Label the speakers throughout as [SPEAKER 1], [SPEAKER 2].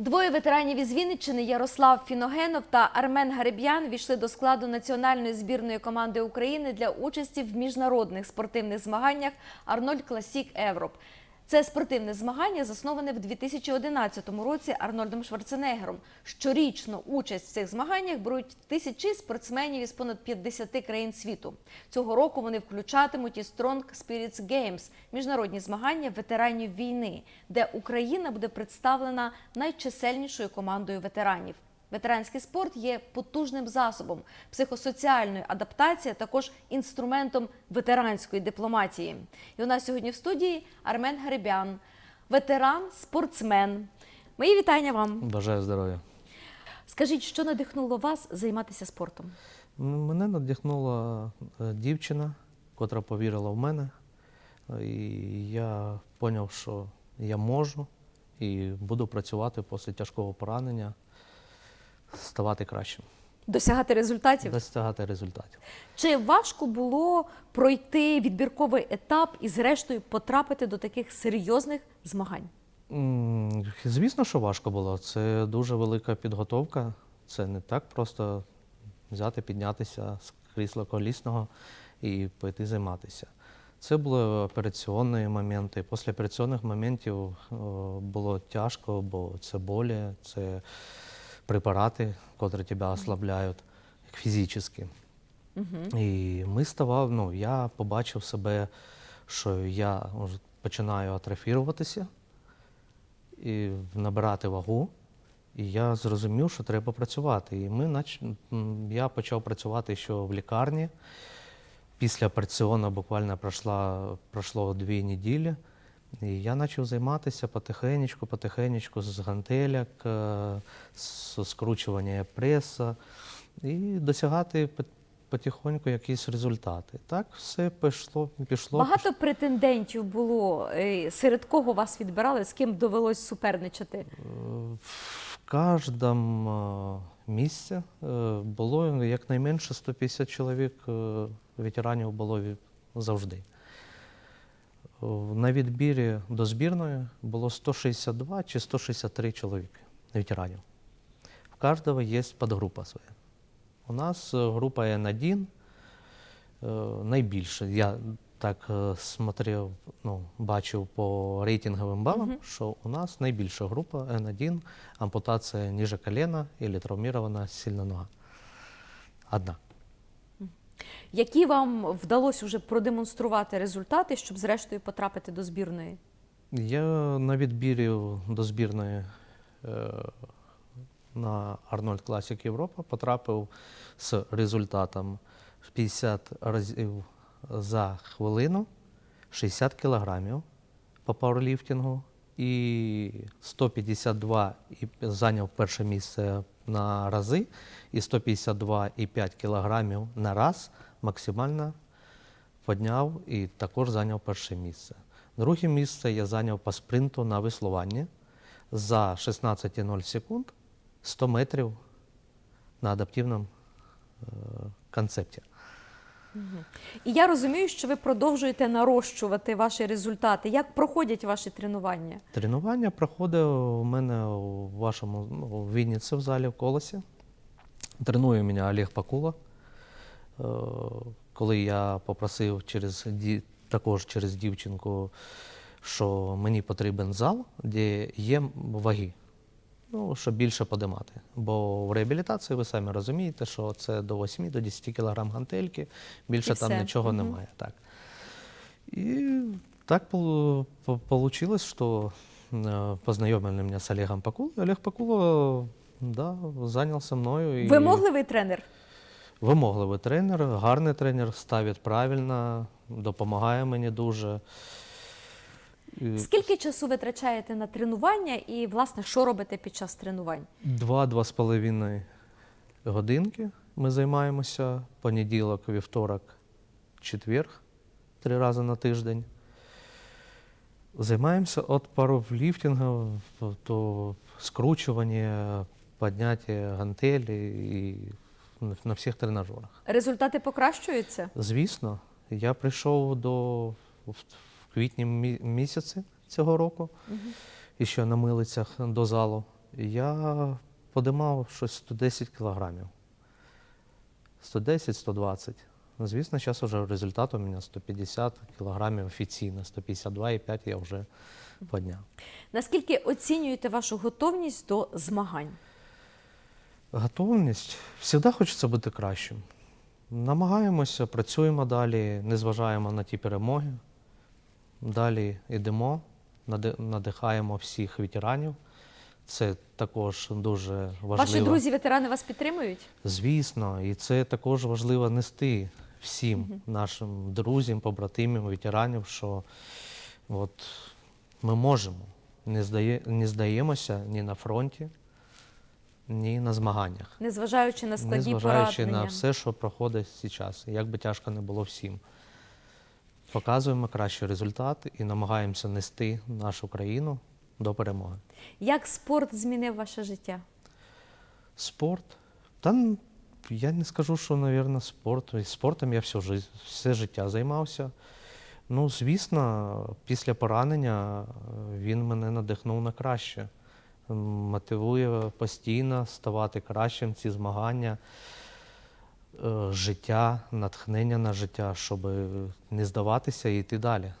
[SPEAKER 1] Двоє ветеранів із Вінниччини Ярослав Фіногенов та Армен Гариб'ян війшли до складу національної збірної команди України для участі в міжнародних спортивних змаганнях Арнольд Класік Европ. Це спортивне змагання засноване в 2011 році Арнольдом Шварценеггером. Щорічно участь в цих змаганнях беруть тисячі спортсменів із понад 50 країн світу. Цього року вони включатимуть і Strong Spirits Games – міжнародні змагання ветеранів війни, де Україна буде представлена найчисельнішою командою ветеранів. Ветеранський спорт є потужним засобом психосоціальної адаптації, а також інструментом ветеранської дипломатії. І у нас сьогодні в студії Армен Гарибян, ветеран, спортсмен. Мої вітання вам.
[SPEAKER 2] Бажаю здоров'я.
[SPEAKER 1] Скажіть, що надихнуло вас займатися спортом?
[SPEAKER 2] Мене надихнула е, дівчина, котра повірила в мене. І я зрозумів, що я можу і буду працювати після тяжкого поранення, ставати кращим,
[SPEAKER 1] Досягати результатів?
[SPEAKER 2] досягати результатів.
[SPEAKER 1] Чи важко було пройти відбірковий етап і, зрештою, потрапити до таких серйозних змагань?
[SPEAKER 2] М, Звісно, що важко було. Це дуже велика підготовка. Це не так просто взяти, піднятися з крісла колісного і пойти займатися. Це були операційні моменти. Після операційних моментів було тяжко, бо це болі, це препарати, котрі тебе ослабляють фізично. І ми ставали, ну, я побачив себе, що я починаю атрофіруватися і набирати вагу. І я зрозумів, що треба працювати. І ми нач... я почав працювати ще в лікарні. Після операційного буквально пройшла, пройшло дві неділі. І я почав займатися потихенечку, потихенечку з гантеляк, е, з скручування преса і досягати потихоньку якісь результати. Так все пішло, пішло.
[SPEAKER 1] Багато претендентів було, е, серед кого вас відбирали, з ким довелось суперничати?
[SPEAKER 2] В кожному місці е, було якнайменше 150 чоловік е, ветеранів було завжди. На відбірі до збірної було 162 чи 163 чоловіки ветеранів. В кожного є підгрупа своя. У нас е, група N1 е, найбільше. Я так е, смотрел, ну, бачив по рейтинговим балам, що у нас найбільша група N1 ампутація ніже колена і травмірована сильна нога. Одна.
[SPEAKER 1] Які вам вдалося вже продемонструвати результати, щоб зрештою потрапити до збірної?
[SPEAKER 2] Я на відбірі до збірної е, на Арнольд Класік Європа потрапив з результатом 50 разів за хвилину, 60 кілограмів по пауерліфтингу і 152 і зайняв перше місце на рази, і 152,5 кілограмів на раз максимально підняв і також зайняв перше місце. Друге місце я зайняв по спринту на веслуванні за 16,0 секунд 100 метрів на адаптивному е, концепті.
[SPEAKER 1] І я розумію, що ви продовжуєте нарощувати ваші результати. Як проходять ваші тренування?
[SPEAKER 2] Тренування проходить у мене у вашому ну, у Вінниці в залі в колесі. Тренує мене Олег Пакула. Е, Коли я попросив через, також через дівчинку, що мені потрібен зал, де є ваги, ну, щоб більше подимати. Бо в реабілітації ви самі розумієте, що це до 8 до 10 кг гантельки, більше
[SPEAKER 1] І
[SPEAKER 2] там
[SPEAKER 1] все.
[SPEAKER 2] нічого
[SPEAKER 1] Мгм.
[SPEAKER 2] немає. Так. И так пол- по- получилось, что э, познакомили меня Олегом Пакулой. Олег Пакула, да, занялся мною. і
[SPEAKER 1] Вимогливий тренер?
[SPEAKER 2] Вимогливий тренер, гарний тренер, ставить правильно, допомагає мені дуже. І
[SPEAKER 1] Скільки часу витрачаєте на тренування і, власне, що робите під час тренувань?
[SPEAKER 2] Два-два з половиною годинки ми займаємося. Понеділок, вівторок, четвер, три рази на тиждень. Займаємося від пауерліфтингу до скручування, підняття гантелі і на всіх тренажерах.
[SPEAKER 1] Результати покращуються?
[SPEAKER 2] Звісно, я прийшов до в квітні місяці цього року, і ще на милицях до залу. Я подимав щось 110 кілограмів. 110-120. Ну, Звісно, зараз вже результат у мене 150 кілограмів офіційно, 152,5 я вже підняв.
[SPEAKER 1] Наскільки оцінюєте вашу готовність до змагань?
[SPEAKER 2] Готовність. Завжди хочеться бути кращим. Намагаємося, працюємо далі, не зважаємо на ті перемоги. Далі йдемо, надихаємо всіх ветеранів. Це також дуже важливо.
[SPEAKER 1] Ваші друзі-ветерани вас підтримують?
[SPEAKER 2] Звісно, і це також важливо нести всім нашим друзям, побратимам, ветеранам, що от ми можемо. Не, здає, не здаємося ні на фронті, ні на змаганнях.
[SPEAKER 1] Незважаючи на складні
[SPEAKER 2] Незважаючи
[SPEAKER 1] поранення.
[SPEAKER 2] на все, що проходить зараз, як би тяжко не було всім. Показуємо кращий результат і намагаємося нести нашу країну до перемоги.
[SPEAKER 1] Як спорт змінив ваше життя?
[SPEAKER 2] Спорт. Та я не скажу, що, мабуть, спорт. Спортом я все, жи- все життя займався. Ну, звісно, після поранення е, він мене надихнув на краще. Мотивує постійно ставати кращим ці змагання, життя, натхнення на життя, щоб не здаватися і йти далі.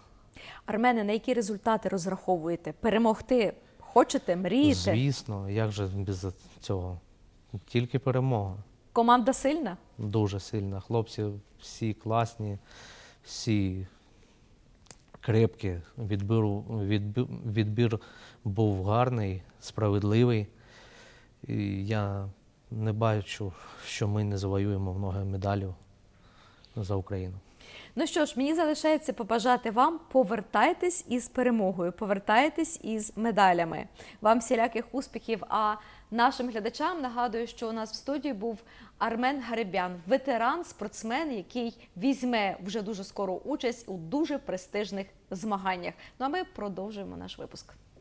[SPEAKER 1] Армене, на які результати розраховуєте? Перемогти хочете, мрієте?
[SPEAKER 2] Звісно, як же без цього? Тільки перемога.
[SPEAKER 1] Команда сильна?
[SPEAKER 2] Дуже сильно. Хлопці всі класні, всі крепкі. Відбір, відбір, відбір був гарний, справедливий. І я не бачу, що ми не завоюємо много медалів за Україну.
[SPEAKER 1] Ну що ж, мені залишається побажати вам повертайтесь із перемогою, повертайтесь із медалями. Вам всіляких успіхів. А нашим глядачам нагадую, що у нас в студії був Армен Гарибян, ветеран, спортсмен, який візьме вже дуже скоро участь у дуже престижних змаганнях. Ну а ми продовжуємо наш випуск.